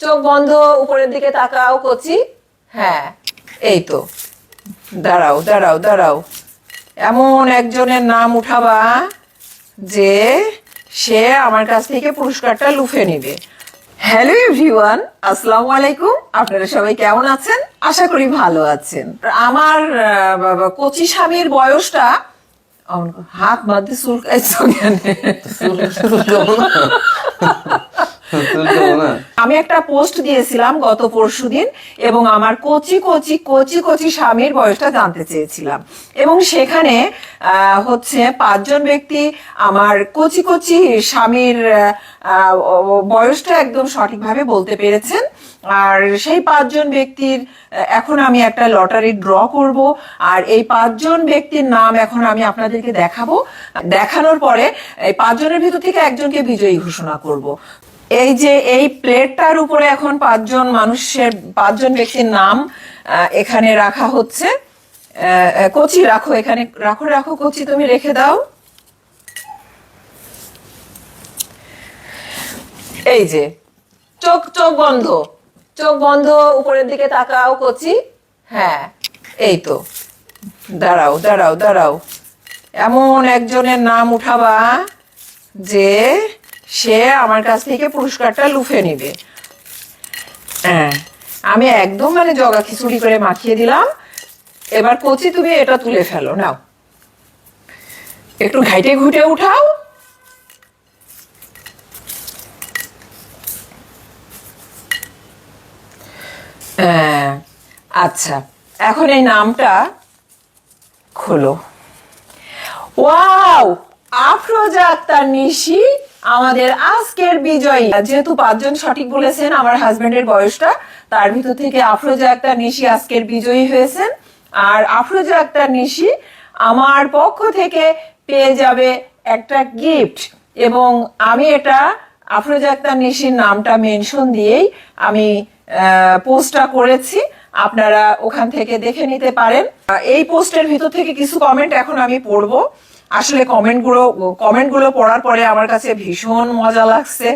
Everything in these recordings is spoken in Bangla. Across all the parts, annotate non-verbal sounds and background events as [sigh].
চোখ বন্ধ, উপরের দিকে তাকাও কচি। হ্যাঁ এই তো। দাঁড়াও দাঁড়াও দাঁড়াও। এমন একজনের নাম উঠাবা যে সে আমার কাছ থেকে পুরস্কারটা লুফে নিবে। হ্যালো এভরিওয়ান, আসসালামু আলাইকুম। আপনারা সবাই কেমন আছেন? আশা করি ভালো আছেন। আমার কচি স্বামীর বয়সটা হাত মাঝে চুলকাইছো [laughs] আমি একটা পোস্ট দিয়েছিলাম গত পরশুদিন এবং আমার কচি কচি কচি কচি স্বামীর বয়সটা জানতে চেয়েছিলাম। এবং সেখানে হচ্ছে পাঁচজন ব্যক্তি আমার কচি কচি স্বামীর বয়সটা একদম সঠিকভাবে বলতে পেরেছেন। আর সেই পাঁচজন ব্যক্তির এখন আমি একটা লটারি ড্র করব। আর এই পাঁচজন ব্যক্তির নাম এখন আমি আপনাদেরকে দেখাবো। দেখানোর পরে এই পাঁচজনের ভিতর থেকে একজনকে বিজয়ী ঘোষণা করব। এই যে এই প্লেটটার উপরে এখন পাঁচজন মানুষের, পাঁচজন ব্যক্তির নাম এখানে রাখা হচ্ছে। কচি রাখো এখানে। রাখো রাখো কচি, তুমি রেখে দাও। এই যে, চোখ চোখ বন্ধ। চোখ বন্ধ, উপরের দিকে তাকাও কচি। হ্যাঁ এই তো। দাঁড়াও দাঁড়াও দাঁড়াও। এমন একজনের নাম উঠাবা যে সে আমার কাছ থেকে পুরস্কারটা লুফে নিবে। হ্যাঁ আমি একদম মানে জগা খিচুড়ি করে মাখিয়ে দিলাম। এবার কচি তুমি এটা তুলে ফেলো নাও। একটু ঘাইটে ঘুটে উঠাও। হ্যাঁ, আচ্ছা এখন এই নামটা খোলো। ওয়াও! আফরোজা আক্তার নিশি, আমাদের আজকের বিজয়ী। যেহেতু পাঁচজন সঠিক বলেছেন, আমার হাজবেন্ডের বয়সটা, তার ভিতর থেকে আফরোজা আক্তার নিশি আজকের বিজয়ী হয়েছেন। আর আফরোজা আক্তার নিশি আমার পক্ষ থেকে পেয়ে যাবে একটা গিফট এবং আমি এটা আফরোজা আক্তার নিশির নামটা মেনশন দিয়েই আমি পোস্টটা করেছি। আপনারা ওখান থেকে দেখে নিতে পারেন। এই পোস্টের ভিতর থেকে কিছু কমেন্ট এখন আমি পড়ব। আসলে কমেন্টগুলো কমেন্টগুলো পড়ার পরে আমার কাছে ভীষণ মজা লাগছে।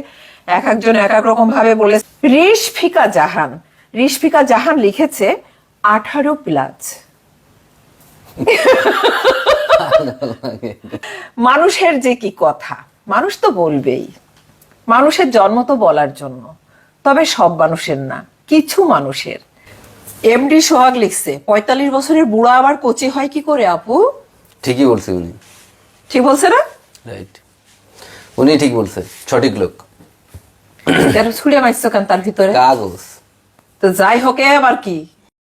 এক একজন এক এক রকম ভাবে বলে রিশফিকা জাহান। রিশফিকা জাহান লিখেছে, আঠারো প্লাস মানুষের যে কি কথা? মানুষ তো বলবেই। মানুষের জন্ম তো বলার জন্য। তবে সব মানুষের না, কিছু মানুষের। এমডি সোহাগ লিখছে, পঁয়তাল্লিশ বছরের বুড়া আবার কচি হয় কি করে আপু? ঠিকই বলছে উনি। ঠিক বলছে না? রাইট উনি ঠিক বলছে সঠিক লোক। কেন ছুড়ে মারছো কেন তার ভিতরে? কাগজ। তো যাই হোক আবার কি?